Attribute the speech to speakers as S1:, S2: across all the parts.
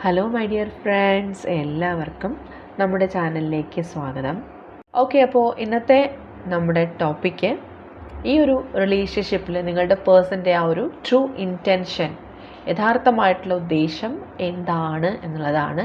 S1: Hello my dear friends എല്ലാവർക്കും നമ്മുടെ ചാനലിലേക്ക് സ്വാഗതം. ഓക്കെ അപ്പോൾ ഇന്നത്തെ നമ്മുടെ ടോപ്പിക്ക് ഈ ഒരു റിലേഷൻഷിപ്പിൽ നിങ്ങളുടെ പേഴ്സന്റെ ആ ഒരു ട്രൂ ഇന്റൻഷൻ യഥാർത്ഥമായിട്ടുള്ള ഉദ്ദേശം എന്താണ് എന്നുള്ളതാണ്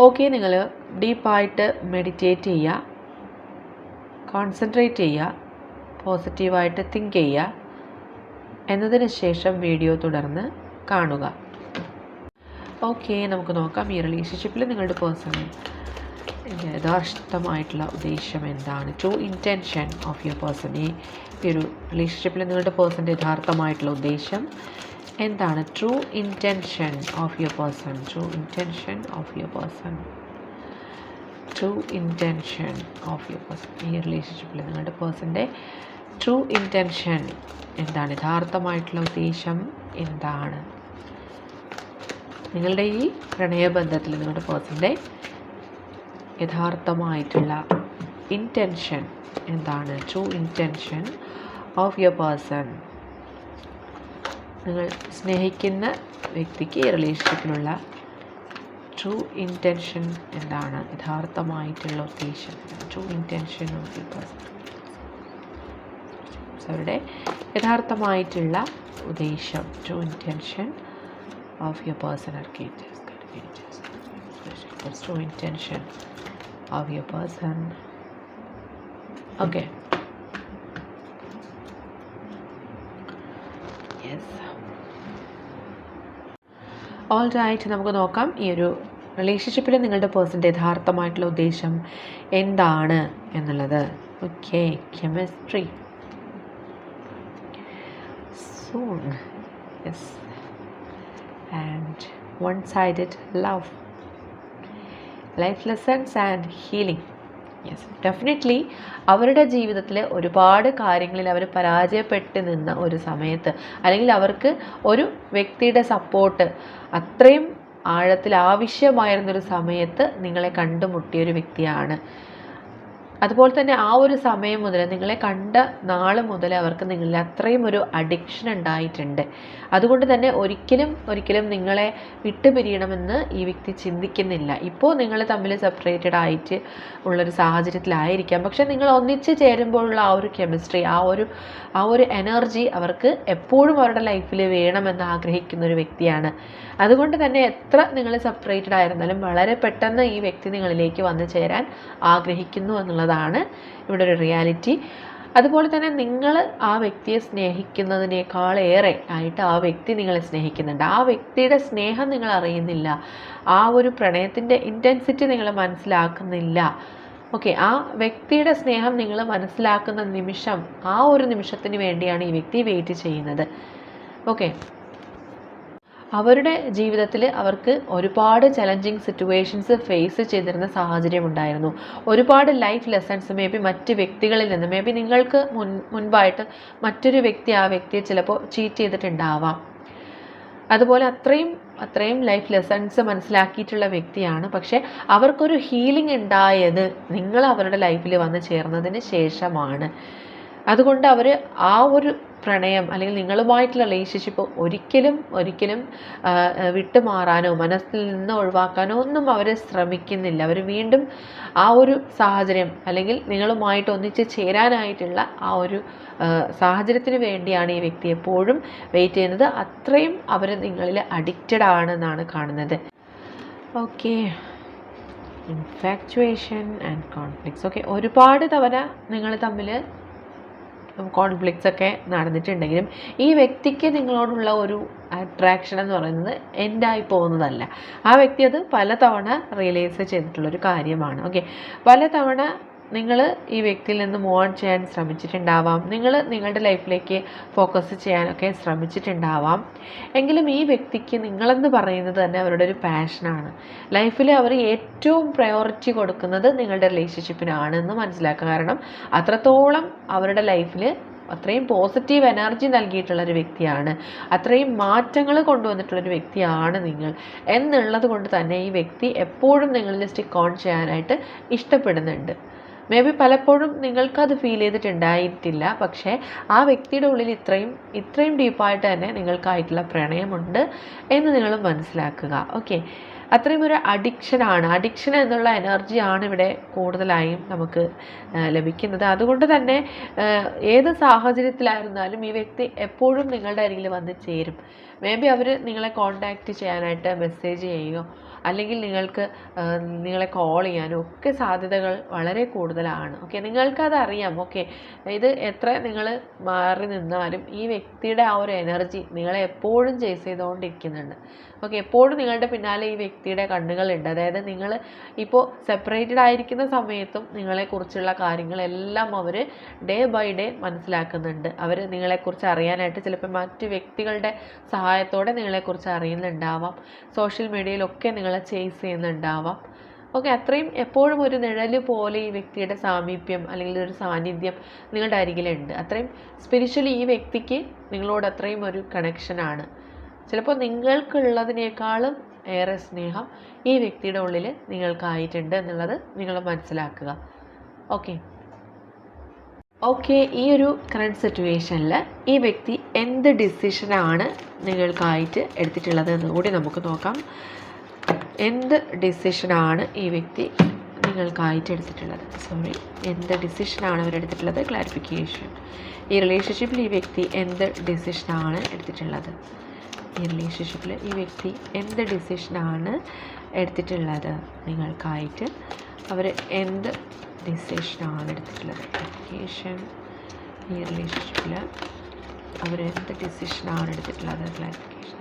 S1: ഓക്കെ നിങ്ങൾ ഡീപ്പായിട്ട് മെഡിറ്റേറ്റ് ചെയ്യുക കോൺസെൻട്രേറ്റ് ചെയ്യുക പോസിറ്റീവായിട്ട് തിങ്ക് ചെയ്യുക എന്നതിന് ശേഷം വീഡിയോ തുടർന്ന് കാണുക. ഓക്കെ നമുക്ക് നോക്കാം. ഈ റിലേഷൻഷിപ്പിൽ നിങ്ങളുടെ പേഴ്സണൽ യഥാർത്ഥമായിട്ടുള്ള ഉദ്ദേശം എന്താണ്? True intention of your person ഈ ഒരു റിലേഷൻഷിപ്പിൽ നിങ്ങളുടെ പേഴ്സന്റെ യഥാർത്ഥമായിട്ടുള്ള ഉദ്ദേശം എന്താണ് true intention of your person true intention of your person true intention of your person ഈ റിലേഷൻഷിപ്പിൽ നിങ്ങളുടെ പേഴ്സന്റെ ട്രൂ ഇന്റൻഷൻ എന്താണ്? യഥാർത്ഥമായിട്ടുള്ള ഉദ്ദേശം എന്താണ്? നിങ്ങളുടെ ഈ പ്രണയബന്ധത്തിൽ നിങ്ങളുടെ പേഴ്സന്റെ യഥാർത്ഥമായിട്ടുള്ള ഇന്റൻഷൻ എന്താണ്? True intention of your person നിങ്ങൾ സ്നേഹിക്കുന്ന വ്യക്തിക്ക് ഈ റിലേഷൻഷിപ്പിലുള്ള ട്രൂ ഇന്റൻഷൻ എന്താണ്? യഥാർത്ഥമായിട്ടുള്ള ഉദ്ദേശം true intention of the person അവരുടെ യഥാർത്ഥമായിട്ടുള്ള ഉദ്ദേശം true intention of your person caterers true intention of your person okay yes all right നമുക്ക് നോക്കാം. ഈ ഒരു റിലേഷൻഷിപ്പിൽ നിങ്ങളുടെ പേഴ്സന്റെ യഥാർത്ഥമായിട്ടുള്ള ഉദ്ദേശം എന്താണ് എന്നുള്ളത്. Okay chemistry soon yes and one sided love life lessons and healing yes definitely അവരുടെ ജീവിതത്തിൽ ഒരുപാട് കാര്യങ്ങളിൽ അവർ പരാജയപ്പെട്ട് നിന്ന ഒരു സമയത്ത് അല്ലെങ്കിൽ അവർക്ക് ഒരു വ്യക്തിയുടെ സപ്പോർട്ട് അത്രയും ആഴത്തിൽ ആവശ്യമായിരുന്നൊരു സമയത്ത് നിങ്ങളെ കണ്ടുമുട്ടിയ ഒരു വ്യക്തിയാണ്. അതുപോലെ തന്നെ ആ ഒരു സമയം മുതൽ നിങ്ങളെ കണ്ട നാൾ മുതൽ അവർക്ക് നിങ്ങളിൽ അത്രയും ഒരു അഡിക്ഷൻ ഉണ്ടായിട്ടുണ്ട്. അതുകൊണ്ട് തന്നെ ഒരിക്കലും ഒരിക്കലും നിങ്ങളെ വിട്ടുപിരിയണമെന്ന് ഈ വ്യക്തി ചിന്തിക്കുന്നില്ല. ഇപ്പോൾ നിങ്ങൾ തമ്മിൽ സെപ്പറേറ്റഡ് ആയിട്ട് ഉള്ളൊരു സാഹചര്യത്തിലായിരിക്കാം. പക്ഷേ നിങ്ങൾ ഒന്നിച്ച് ചേരുമ്പോഴുള്ള ആ ഒരു കെമിസ്ട്രി ആ ഒരു ആ ഒരു എനർജി അവർക്ക് എപ്പോഴും അവരുടെ ലൈഫിൽ വേണമെന്ന് ആഗ്രഹിക്കുന്ന ഒരു വ്യക്തിയാണ്. അതുകൊണ്ട് തന്നെ എത്ര നിങ്ങൾ സെപ്പറേറ്റഡ് ആയിരുന്നാലും വളരെ പെട്ടെന്ന് ഈ വ്യക്തി നിങ്ങളിലേക്ക് വന്നു ചേരാൻ ആഗ്രഹിക്കുന്നു എന്നുള്ളതാണ് ഇവിടെ ഒരു റിയാലിറ്റി അതുപോലെ തന്നെ നിങ്ങൾ ആ വ്യക്തിയെ സ്നേഹിക്കുന്നതിനേക്കാൾ ഏറെ ആയിട്ട് ആ വ്യക്തി നിങ്ങളെ സ്നേഹിക്കുന്നുണ്ട്. ആ വ്യക്തിയുടെ സ്നേഹം നിങ്ങൾ അറിയുന്നില്ല. ആ ഒരു പ്രണയത്തിന്റെ ഇന്റൻസിറ്റി നിങ്ങൾ മനസ്സിലാക്കുന്നില്ല. ഓക്കെ ആ വ്യക്തിയുടെ സ്നേഹം നിങ്ങൾ മനസ്സിലാക്കുന്ന നിമിഷം ആ ഒരു നിമിഷത്തിന് വേണ്ടിയാണ് ഈ വ്യക്തി വെയിറ്റ് ചെയ്യുന്നത്. ഓക്കെ അവരുടെ ജീവിതത്തിൽ അവർക്ക് ഒരുപാട് ചലഞ്ചിങ് സിറ്റുവേഷൻസ് ഫേസ് ചെയ്തിരുന്ന സാഹചര്യം ഉണ്ടായിരുന്നു. ഒരുപാട് ലൈഫ് ലെസൺസ് മേ ബി മറ്റ് വ്യക്തികളിൽ നിന്ന് മേ ബി നിങ്ങൾക്ക് മുൻ മുൻപായിട്ട് മറ്റൊരു വ്യക്തി ആ വ്യക്തിയെ ചിലപ്പോൾ ചീറ്റ് ചെയ്തിട്ടുണ്ടാവാം. അതുപോലെ അത്രയും അത്രയും ലൈഫ് ലെസൺസ് മനസ്സിലാക്കിയിട്ടുള്ള വ്യക്തിയാണ്. പക്ഷേ അവർക്കൊരു ഹീലിംഗ് ഉണ്ടായത് നിങ്ങൾ അവരുടെ ലൈഫിൽ വന്ന് ചേർന്നതിന് ശേഷമാണ്. അതുകൊണ്ട് അവർ ആ ഒരു പ്രണയം അല്ലെങ്കിൽ നിങ്ങളുമായിട്ടുള്ള റിലേഷൻഷിപ്പ് ഒരിക്കലും ഒരിക്കലും വിട്ടുമാറാനോ മനസ്സിൽ നിന്ന് ഒഴിവാക്കാനോ ഒന്നും അവർ ശ്രമിക്കുന്നില്ല. അവർ വീണ്ടും ആ ഒരു സാഹചര്യം അല്ലെങ്കിൽ നിങ്ങളുമായിട്ട് ഒന്നിച്ച് ചേരാനായിട്ടുള്ള ആ ഒരു സാഹചര്യത്തിന് വേണ്ടിയാണ് ഈ വ്യക്തി എപ്പോഴും വെയിറ്റ് ചെയ്യുന്നത്. അത്രയും അവർ നിങ്ങളിൽ അഡിക്റ്റഡ് ആണെന്നാണ് കാണുന്നത്. Okay infatuation and conflicts okay ഒരുപാട് തവണ നിങ്ങൾ തമ്മിൽ കോൺഫ്ലിക്ട്സ് ഒക്കെ നടന്നിട്ടുണ്ടെങ്കിലും ഈ വ്യക്തിക്ക് നിങ്ങളോടുള്ള ഒരു അട്രാക്ഷൻ എന്ന് പറയുന്നത് എൻഡായി പോകുന്നതല്ല. ആ വ്യക്തി അത് പലതവണ റിയലൈസ് ചെയ്തിട്ടുള്ളൊരു കാര്യമാണ്. ഓക്കെ പലതവണ നിങ്ങൾ ഈ വ്യക്തിയിൽ നിന്ന് മൂവ് ഓൺ ചെയ്യാൻ ശ്രമിച്ചിട്ടുണ്ടാവാം. നിങ്ങൾ നിങ്ങളുടെ ലൈഫിലേക്ക് ഫോക്കസ് ചെയ്യാനൊക്കെ ശ്രമിച്ചിട്ടുണ്ടാവാം. എങ്കിലും ഈ വ്യക്തിക്ക് നിങ്ങളെന്ന് പറയുന്നത് തന്നെ അവരുടെ ഒരു പാഷനാണ് ലൈഫിൽ അവർ ഏറ്റവും പ്രയോറിറ്റി കൊടുക്കുന്നത് നിങ്ങളുടെ റിലേഷൻഷിപ്പിനാണ് എന്ന് മനസ്സിലാക്കുക. കാരണം അത്രത്തോളം അവരുടെ ലൈഫിൽ അത്രയും പോസിറ്റീവ് എനർജി നൽകിയിട്ടുള്ള ഒരു വ്യക്തിയാണ്. അത്രയും മാറ്റങ്ങൾ കൊണ്ടുവന്നിട്ടുള്ളൊരു വ്യക്തിയാണ് നിങ്ങൾ. എന്നുള്ളത് കൊണ്ട് തന്നെ ഈ വ്യക്തി എപ്പോഴും നിങ്ങളിൽ സ്റ്റിക്ക് ഓൺ ചെയ്യാനായിട്ട് ഇഷ്ടപ്പെടുന്നുണ്ട്. മേ ബി പലപ്പോഴും നിങ്ങൾക്കത് ഫീൽ ചെയ്തിട്ടുണ്ടായിട്ടില്ല. പക്ഷേ ആ വ്യക്തിയുടെ ഉള്ളിൽ ഇത്രയും ഇത്രയും ഡീപ്പായിട്ട് തന്നെ നിങ്ങൾക്കായിട്ടുള്ള പ്രണയമുണ്ട് എന്ന് നിങ്ങൾ മനസ്സിലാക്കുക. ഓക്കെ അത്രയും ഒരു അഡിക്ഷനാണ് അഡിക്ഷൻ എന്നുള്ള എനർജിയാണ് ഇവിടെ കൂടുതലായും നമുക്ക് ലഭിക്കുന്നത്. അതുകൊണ്ട് തന്നെ ഏത് സാഹചര്യത്തിലായിരുന്നാലും ഈ വ്യക്തി എപ്പോഴും നിങ്ങളുടെ അരികിൽ വന്ന് ചേരും. മേ ബി അവർ നിങ്ങളെ കോണ്ടാക്റ്റ് ചെയ്യാനായിട്ട് മെസ്സേജ് ചെയ്യുകയോ അല്ലെങ്കിൽ നിങ്ങൾക്ക് നിങ്ങളെ കോൾ ചെയ്യാനും ഒക്കെ സാധ്യതകൾ വളരെ കൂടുതലാണ്. ഓക്കെ നിങ്ങൾക്കത് അറിയാം ഓക്കെ ഇത് എത്ര നിങ്ങൾ മാറി നിന്നാലും ഈ വ്യക്തിയുടെ ആ ഒരു എനർജി നിങ്ങളെ എപ്പോഴും ചേസ് ചെയ്തുകൊണ്ടിരിക്കുന്നുണ്ട്. ഓക്കെ എപ്പോഴും നിങ്ങളുടെ പിന്നാലെ ഈ വ്യക്തിയുടെ കണ്ണുകളുണ്ട്. അതായത് നിങ്ങൾ ഇപ്പോൾ സെപ്പറേറ്റഡ് ആയിരിക്കുന്ന സമയത്തും നിങ്ങളെക്കുറിച്ചുള്ള കാര്യങ്ങളെല്ലാം അവർ ഡേ ബൈ ഡേ മനസ്സിലാക്കുന്നുണ്ട്. അവർ നിങ്ങളെക്കുറിച്ച് അറിയാനായിട്ട് ചിലപ്പോൾ മറ്റ് വ്യക്തികളുടെ സഹായത്തോടെ നിങ്ങളെക്കുറിച്ച് അറിയുന്നുണ്ടാവാം. സോഷ്യൽ മീഡിയയിലൊക്കെ നിങ്ങളെ ചേസ് ചെയ്യുന്നുണ്ടാവാം. ഓക്കെ അത്രയും എപ്പോഴും ഒരു നിഴൽ പോലെ ഈ വ്യക്തിയുടെ സാമീപ്യം അല്ലെങ്കിൽ ഒരു സാന്നിധ്യം നിങ്ങളുടെ അരികിലുണ്ട്. അത്രയും സ്പിരിച്വലി ഈ വ്യക്തിക്ക് നിങ്ങളോട് അത്രയും ഒരു കണക്ഷനാണ് ചിലപ്പോൾ നിങ്ങൾക്കുള്ളതിനേക്കാളും ഏറെ സ്നേഹം ഈ വ്യക്തിയുടെ ഉള്ളിൽ നിങ്ങൾക്കായിട്ടുണ്ട് എന്നുള്ളത് നിങ്ങൾ മനസ്സിലാക്കുക. ഓക്കെ ഓക്കെ ഈ ഒരു കറണ്ട് സിറ്റുവേഷനിൽ ഈ വ്യക്തി എന്ത് ഡിസിഷനാണ് നിങ്ങൾക്കായിട്ട് എടുത്തിട്ടുള്ളത് എന്ന് കൂടി നമുക്ക് നോക്കാം. എന്ത് ഡിസിഷനാണ് ഈ വ്യക്തി നിങ്ങൾക്കായിട്ട് എടുത്തിട്ടുള്ളത്? സോറി എന്ത് ഡിസിഷനാണ് അവരെടുത്തിട്ടുള്ളത് ക്ലാരിഫിക്കേഷൻ ഈ റിലേഷൻഷിപ്പിൽ ഈ വ്യക്തി എന്ത് ഡിസിഷനാണ് എടുത്തിട്ടുള്ളത്? ഈ റിലേഷൻഷിപ്പിൽ ഈ വ്യക്തി എന്ത് ഡിസിഷനാണ് എടുത്തിട്ടുള്ളത്? നിങ്ങൾക്കായിട്ട് അവർ എന്ത് ഡിസിഷനാണ് എടുത്തിട്ടുള്ളത്? ക്ലാരിഫിക്കേഷൻ ഈ റിലേഷൻഷിപ്പിൽ അവർ എന്ത് ഡിസിഷനാണ് എടുത്തിട്ടുള്ളത്? ക്ലാരിഫിക്കേഷൻ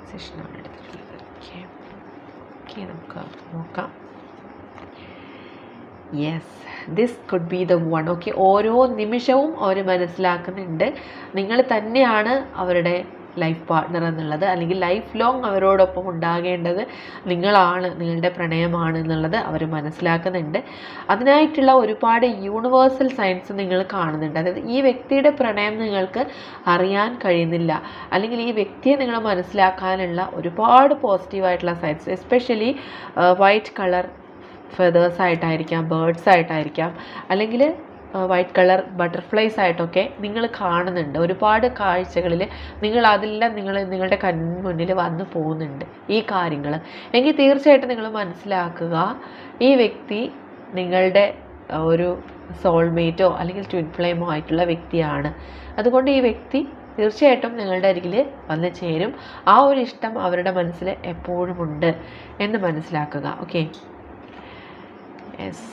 S1: ഡിസിഷനാണ് എടുത്തിട്ടുള്ളത്. ഓക്കെ ഓക്കെ നമുക്ക് നോക്കാം. Yes this could be the one okay ഓരോ നിമിഷവും അവർ മനസ്സിലാക്കുന്നുണ്ട്. നിങ്ങൾ തന്നെയാണ് അവരുടെ ലൈഫ് പാർട്ട്ണർ എന്നുള്ളത് അല്ലെങ്കിൽ ലൈഫ് ലോങ് അവരോടൊപ്പം ഉണ്ടാകേണ്ടത് നിങ്ങളാണ് നിങ്ങളുടെ പ്രണയമാണ് എന്നുള്ളത് അവർ മനസ്സിലാക്കുന്നുണ്ട്. അതിനായിട്ടുള്ള ഒരുപാട് യൂണിവേഴ്സൽ സയൻസ് നിങ്ങൾ കാണുന്നുണ്ട്. അതായത് ഈ വ്യക്തിയുടെ പ്രണയം നിങ്ങൾക്ക് അറിയാൻ കഴിയുന്നില്ല. അല്ലെങ്കിൽ ഈ വ്യക്തിയെ നിങ്ങൾ മനസ്സിലാക്കാനുള്ള ഒരുപാട് പോസിറ്റീവായിട്ടുള്ള science especially white colour feathers ആയിട്ടായിരിക്കാം birds ആയിട്ടായിരിക്കാം. അല്ലെങ്കിൽ വൈറ്റ് കളർ ബട്ടർഫ്ലൈസ് ആയിട്ടൊക്കെ നിങ്ങൾ കാണുന്നുണ്ട്. ഒരുപാട് കാഴ്ചകളിൽ നിങ്ങൾ അതെല്ലാം നിങ്ങൾ നിങ്ങളുടെ കൺമുന്നിൽ വന്നു പോകുന്നുണ്ട് ഈ കാര്യങ്ങൾ എങ്കിൽ തീർച്ചയായിട്ടും നിങ്ങൾ മനസ്സിലാക്കുക ഈ വ്യക്തി നിങ്ങളുടെ ഒരു സോൾമേറ്റോ അല്ലെങ്കിൽ ട്വിൻ ഫ്ലെയിമോ ആയിട്ടുള്ള വ്യക്തിയാണ്. അതുകൊണ്ട് ഈ വ്യക്തി തീർച്ചയായിട്ടും നിങ്ങളുടെ അരികിൽ വന്ന് ചേരും. ആ ഒരു ഇഷ്ടം അവരുടെ മനസ്സിൽ എപ്പോഴും ഉണ്ട് എന്ന് മനസ്സിലാക്കുക. ഓക്കെ യെസ്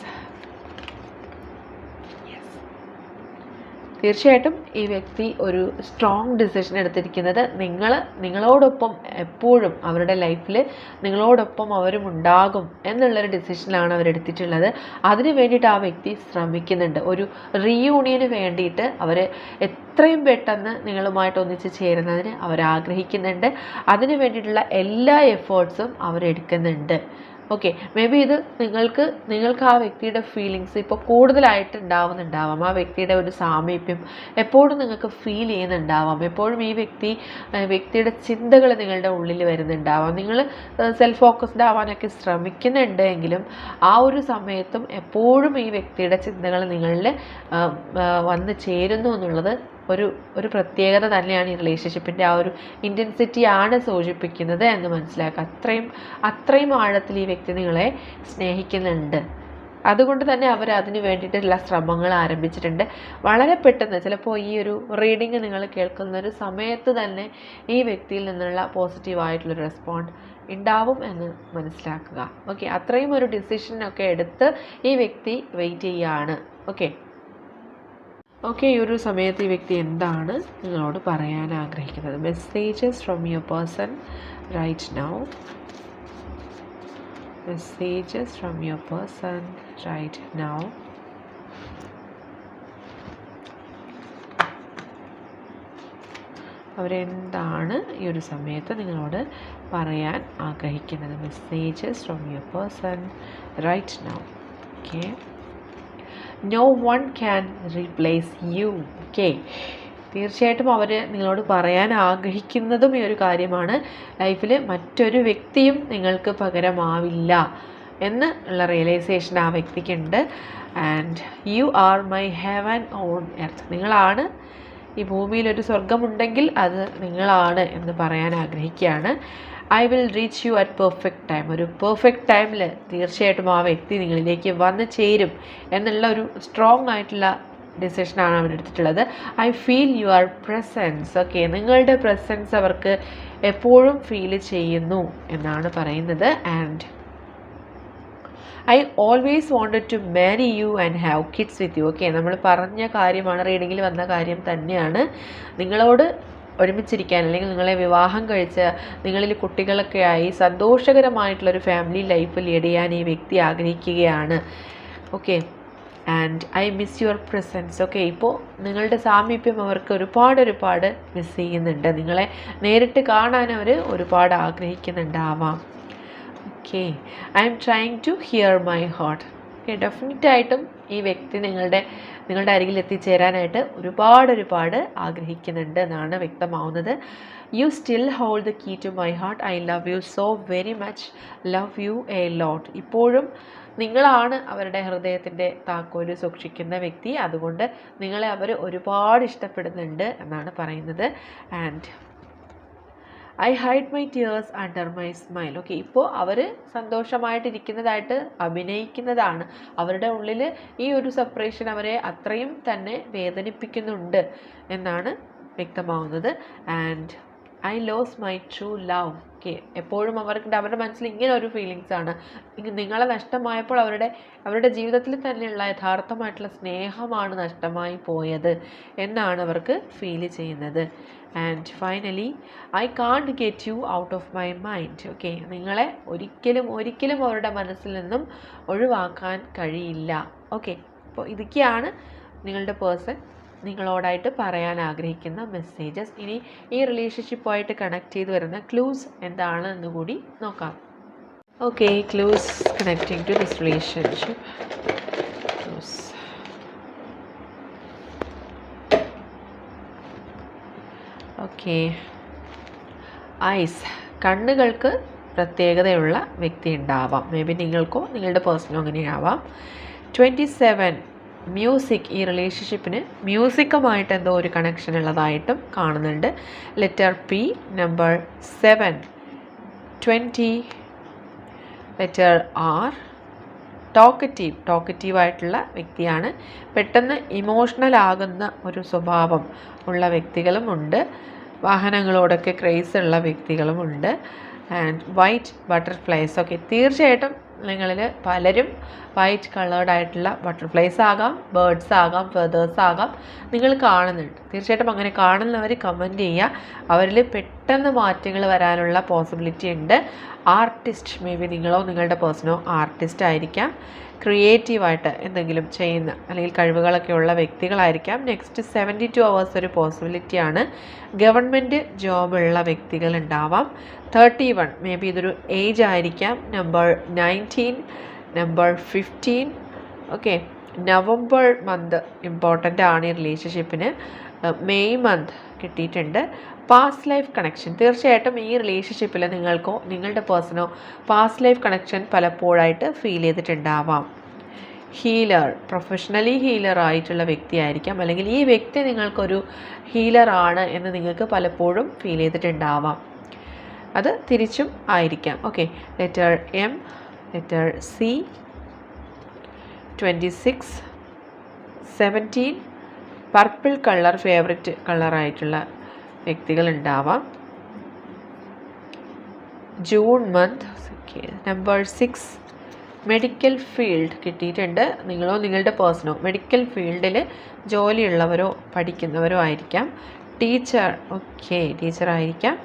S1: തീർച്ചയായിട്ടും ഈ വ്യക്തി ഒരു സ്ട്രോങ് ഡിസിഷൻ എടുത്തിരിക്കുന്നത് നിങ്ങൾ നിങ്ങളോടൊപ്പം എപ്പോഴും അവരുടെ ലൈഫിൽ നിങ്ങളോടൊപ്പം അവരും ഉണ്ടാകും എന്നുള്ളൊരു ഡിസിഷനിലാണ് അവരെടുത്തിട്ടുള്ളത് അതിന് വേണ്ടിയിട്ട് ആ വ്യക്തി ശ്രമിക്കുന്നുണ്ട്. ഒരു റീയൂണിയന് വേണ്ടിയിട്ട് അവർ എത്രയും പെട്ടെന്ന് നിങ്ങളുമായിട്ട് ഒന്നിച്ച് ചേരുന്നതിന് അവർ ആഗ്രഹിക്കുന്നുണ്ട്. അതിന് വേണ്ടിയിട്ടുള്ള എല്ലാ എഫേർട്സും അവരെടുക്കുന്നുണ്ട് ഓക്കെ മേ ബി ഇത് നിങ്ങൾക്ക് നിങ്ങൾക്ക് ആ വ്യക്തിയുടെ ഫീലിങ്സ് ഇപ്പോൾ കൂടുതലായിട്ട് ഉണ്ടാവുന്നുണ്ടാവാം. ആ വ്യക്തിയുടെ ഒരു സാമീപ്യം എപ്പോഴും നിങ്ങൾക്ക് ഫീൽ ചെയ്യുന്നുണ്ടാവാം. എപ്പോഴും ഈ വ്യക്തി വ്യക്തിയുടെ ചിന്തകൾ നിങ്ങളുടെ ഉള്ളിൽ വരുന്നുണ്ടാവാം. നിങ്ങൾ സെൽഫ് ഫോക്കസ്ഡ് ആവാനൊക്കെ ശ്രമിക്കുന്നുണ്ട് എങ്കിലും ആ ഒരു സമയത്തും എപ്പോഴും ഈ വ്യക്തിയുടെ ചിന്തകൾ നിങ്ങളിൽ വന്ന് ചേരുന്നു എന്നുള്ളത് ഒരു ഒരു പ്രത്യേകത തന്നെയാണ് ഈ റിലേഷൻഷിപ്പിന്റെ ആ ഒരു ഇന്റൻസിറ്റി ആണ് സൂചിപ്പിക്കുന്നത് എന്ന് മനസ്സിലാക്കുക. അത്രയും അത്രയും ആഴത്തിൽ ഈ വ്യക്തി നിങ്ങളെ സ്നേഹിക്കുന്നുണ്ട്. അതുകൊണ്ട് തന്നെ അവർ അതിന് വേണ്ടിയിട്ടുള്ള ശ്രമങ്ങൾ ആരംഭിച്ചിട്ടുണ്ട്. വളരെ പെട്ടെന്ന് ചിലപ്പോൾ ഈ ഒരു റീഡിങ് നിങ്ങൾ കേൾക്കുന്ന ഒരു സമയത്ത് തന്നെ ഈ വ്യക്തിയിൽ നിന്നുള്ള പോസിറ്റീവായിട്ടുള്ള റെസ്പോണ്ട് ഉണ്ടാവും എന്ന് മനസ്സിലാക്കുക. ഓക്കെ അത്രയും ഒരു ഡിസിഷനൊക്കെ എടുത്ത് ഈ വ്യക്തി വെയിറ്റ് ചെയ്യുകയാണ് ഓക്കെ ഓക്കെ ഈ ഒരു സമയത്ത് ഈ വ്യക്തി എന്താണ് നിങ്ങളോട് പറയാൻ ആഗ്രഹിക്കുന്നത്? Messages from your person right now messages from your person right now അവരെന്താണ് ഈ ഒരു സമയത്ത് നിങ്ങളോട് പറയാൻ ആഗ്രഹിക്കുന്നത്? Messages from your person right now okay no one can replace you okay തീർച്ചയായിട്ടും അവർ നിങ്ങളോട് പറയാൻ ആഗ്രഹിക്കുന്നതും ഈ ഒരു കാര്യമാണ്. ലൈഫിൽ മറ്റൊരു വ്യക്തിയും നിങ്ങൾക്ക് പകരമാവില്ല എന്ന് ഉള്ള റിയലൈസേഷൻ ആ വ്യക്തിക്കുണ്ട്. And you are my heaven on earth നിങ്ങളാണ് ഈ ഭൂമിയിൽ ഒരു സ്വർഗമുണ്ടെങ്കിൽ അത് നിങ്ങളാണ് എന്ന് പറയാൻ ആഗ്രഹിക്കുകയാണ്. I will reach you at perfect time ഒരു പെർഫെക്റ്റ് ടൈമിൽ തീർച്ചയായിട്ടും ആ വ്യക്തി നിങ്ങളിലേക്ക് വന്ന് ചേരും എന്നുള്ള ഒരു സ്ട്രോങ് ആയിട്ടുള്ള ഡിസിഷനാണ് അവർ എടുത്തിട്ടുള്ളത്. I feel your presence okay നിങ്ങളുടെ പ്രസൻസ് അവർക്ക് എപ്പോഴും ഫീൽ ചെയ്യുന്നു എന്നാണ് പറയുന്നത്. And I always wanted to marry you and have kids with you okay നമ്മൾ പറഞ്ഞ കാര്യമാണ് റീഡിങ്ങിൽ വന്ന കാര്യം തന്നെയാണ്. നിങ്ങളോട് ഒരുമിച്ചിരിക്കാൻ അല്ലെങ്കിൽ നിങ്ങളെ വിവാഹം കഴിച്ച് നിങ്ങളിൽ കുട്ടികളൊക്കെ ആയി സന്തോഷകരമായിട്ടുള്ളൊരു ഫാമിലി ലൈഫ് ലീഡ് ചെയ്യാൻ ഈ വ്യക്തി ആഗ്രഹിക്കുകയാണ്. Okay and I miss your presence okay ഇപ്പോൾ നിങ്ങളുടെ സാമീപ്യം അവർക്ക് ഒരുപാട് ഒരുപാട് മിസ് ചെയ്യുന്നുണ്ട്. നിങ്ങളെ നേരിട്ട് കാണാൻ അവർ ഒരുപാട് ആഗ്രഹിക്കുന്നുണ്ടാവാം. Okay I'm trying to hear my heart okay ഡെഫിനറ്റായിട്ടും ഈ വ്യക്തി നിങ്ങളുടെ നിങ്ങളുടെ അരികിൽ എത്തിച്ചേരാനായിട്ട് ഒരുപാട് ഒരുപാട് ആഗ്രഹിക്കുന്നുണ്ട് എന്നാണ് വ്യക്തമാവുന്നത്. You still hold the key to my heart I love you so very much love you a lot ഇപ്പോഴും നിങ്ങളാണ് അവരുടെ ഹൃദയത്തിന്റെ താക്കോൽ സൂക്ഷിക്കുന്ന വ്യക്തി. അതുകൊണ്ട് നിങ്ങളെ അവർ ഒരുപാട് ഇഷ്ടപ്പെടുന്നുണ്ട് എന്നാണ് പറയുന്നത്. And I hide my tears under my smile okay ഇപ്പോൾ അവർ സന്തോഷമായിട്ടിരിക്കുന്നതായിട്ട് അഭിനയിക്കുന്നതാണ്. അവരുടെ ഉള്ളിൽ ഈ ഒരു സെപ്പറേഷൻ അവരെ അത്രയും തന്നെ വേദനിപ്പിക്കുന്നുണ്ട് എന്നാണ് വ്യക്തമാവുന്നത്. And I lose my true love okay എപ്പോഴും അവർക്ക് അവരുടെ മനസ്സിൽ ഇങ്ങനെ ഒരു ഫീലിങ്സ് ആണ്. നിങ്ങളെ നഷ്ടമായപ്പോൾ അവരുടെ അവരുടെ ജീവിതത്തിൽ തന്നെയുള്ള യഥാർത്ഥമായിട്ടുള്ള സ്നേഹമാണ് നഷ്ടമായി പോയത് എന്നാണ് അവർക്ക് ഫീൽ ചെയ്യുന്നത്. And finally I can't get you out of my mind okay നിങ്ങളെ ഒരിക്കലും ഒരിക്കലും അവരുടെ മനസ്സിൽ നിന്നും ഒഴിവാക്കാൻ കഴിയില്ല. ഓക്കെ അപ്പോൾ ഇതൊക്കെയാണ് നിങ്ങളുടെ പേഴ്സൺ നിങ്ങളോടായിട്ട് പറയാൻ ആഗ്രഹിക്കുന്ന മെസ്സേജസ് ഇനി ഈ റിലേഷൻഷിപ്പുമായിട്ട് കണക്ട് ചെയ്ത് വരുന്ന ക്ലൂസ് എന്താണ് എന്ന് കൂടി നോക്കാം. Okay clues connecting to this relationship clues okay eyes കണ്ണുകൾക്ക് പ്രത്യേകതയുള്ള വ്യക്തി ഉണ്ടാവാം. മേ ബി നിങ്ങൾക്കോ നിങ്ങളുടെ പേഴ്സണോ അങ്ങനെയാവാം. ട്വന്റി സെവൻ മ്യൂസിക് ഈ റിലേഷൻഷിപ്പിന് മ്യൂസിക്കുമായിട്ട് എന്തോ ഒരു കണക്ഷൻ ഉള്ളതായിട്ടും കാണുന്നുണ്ട്. Letter P number seven twenty letter R talkative ടോക്കറ്റീവായിട്ടുള്ള വ്യക്തിയാണ്. പെട്ടെന്ന് ഇമോഷണൽ ആകുന്ന ഒരു സ്വഭാവം ഉള്ള വ്യക്തികളുമുണ്ട് വാഹനങ്ങളോടൊക്കെ ക്രേസ് ഉള്ള വ്യക്തികളുമുണ്ട്. ആൻഡ് വൈറ്റ് ബട്ടർഫ്ലൈസ് ഒക്കെ തീർച്ചയായിട്ടും നിങ്ങളിൽ പലരും വൈറ്റ് കളേർഡ് ആയിട്ടുള്ള ബട്ടർഫ്ലൈസ് ആകാം ബേർഡ്സ് ആകാം ഫെതേഴ്സ് ആകാം. നിങ്ങൾ കാണുന്നുണ്ട്. തീർച്ചയായിട്ടും അങ്ങനെ കാണുന്നവർ കമന്റ് ചെയ്യുക. അവരിൽ പെട്ടെന്ന് മാറ്റങ്ങൾ വരാനുള്ള പോസിബിലിറ്റി ഉണ്ട്. ആർട്ടിസ്റ്റ് മേ ബി നിങ്ങളോ നിങ്ങളുടെ പേഴ്സണോ ആർട്ടിസ്റ്റ് ആയിരിക്കാം. ക്രിയേറ്റീവായിട്ട് എന്തെങ്കിലും ചെയ്യുന്ന അല്ലെങ്കിൽ കഴിവുകളൊക്കെ ഉള്ള വ്യക്തികളായിരിക്കാം. നെക്സ്റ്റ് സെവന്റി ടു അവേഴ്സ് ഒരു പോസിബിലിറ്റിയാണ് ഗവൺമെന്റ് ജോബുള്ള വ്യക്തികൾ ഉണ്ടാവാം. തേർട്ടി വൺ മേ ബി ഇതൊരു ഏജ് ആയിരിക്കാം. Number nineteen number fifteen okay November month important ആണ് ഈ റിലേഷൻഷിപ്പിന് മെയ് മന്ത് കിട്ടിയിട്ടുണ്ട്. പാസ്റ്റ് ലൈഫ് കണക്ഷൻ തീർച്ചയായിട്ടും ഈ റിലേഷൻഷിപ്പിൽ നിങ്ങൾക്കോ നിങ്ങളുടെ പേഴ്സണോ പാസ്റ്റ് ലൈഫ് കണക്ഷൻ പലപ്പോഴായിട്ട് ഫീൽ ചെയ്തിട്ടുണ്ടാവാം. ഹീലർ പ്രൊഫഷണലി ഹീലർ ആയിട്ടുള്ള വ്യക്തിയായിരിക്കാം. അല്ലെങ്കിൽ ഈ വ്യക്തി നിങ്ങൾക്കൊരു ഹീലറാണ് എന്ന് നിങ്ങൾക്ക് പലപ്പോഴും ഫീൽ ചെയ്തിട്ടുണ്ടാവാം. അത് തിരിച്ചും ആയിരിക്കാം. Okay letter M letter C twenty six seventeen purple colour favourite കളറായിട്ടുള്ള വ്യക്തികളുണ്ടാവാം. June month number six medical field കിട്ടിയിട്ടുണ്ട്. നിങ്ങളോ നിങ്ങളുടെ പേഴ്സണോ മെഡിക്കൽ ഫീൽഡിൽ ജോലിയുള്ളവരോ പഠിക്കുന്നവരോ ആയിരിക്കാം. ടീച്ചർ ഓക്കെ ടീച്ചർ ആയിരിക്കാം.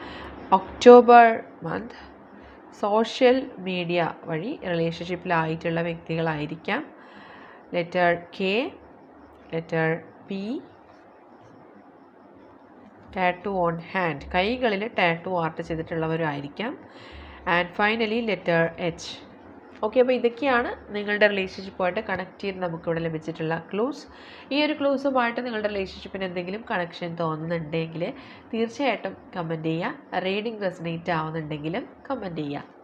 S1: ഒക്ടോബർ മന്ത് സോഷ്യൽ മീഡിയ വഴി റിലേഷൻഷിപ്പിലായിട്ടുള്ള വ്യക്തികളായിരിക്കാം. Letter K letter P tattoo on hand. കൈകളിൽ tattoo art ചെയ്തിട്ടുള്ളവരായിരിക്കാം. And finally letter H. Okay അപ്പോൾ ഇതൊക്കെയാണ് നിങ്ങളുടെ റിലേഷൻഷിപ്പുമായിട്ട് കണക്ട് ചെയ്ത് നമുക്കിവിടെ ലഭിച്ചിട്ടുള്ള ക്ലൂസ്. ഈ ഒരു ക്ലൂസുമായിട്ട് നിങ്ങളുടെ റിലേഷൻഷിപ്പിന് എന്തെങ്കിലും കണക്ഷൻ തോന്നുന്നുണ്ടെങ്കിൽ തീർച്ചയായിട്ടും കമന്റ് ചെയ്യുക. റീഡിംഗ് റെസനേറ്റ് ആവുന്നുണ്ടെങ്കിലും കമന്റ് ചെയ്യുക.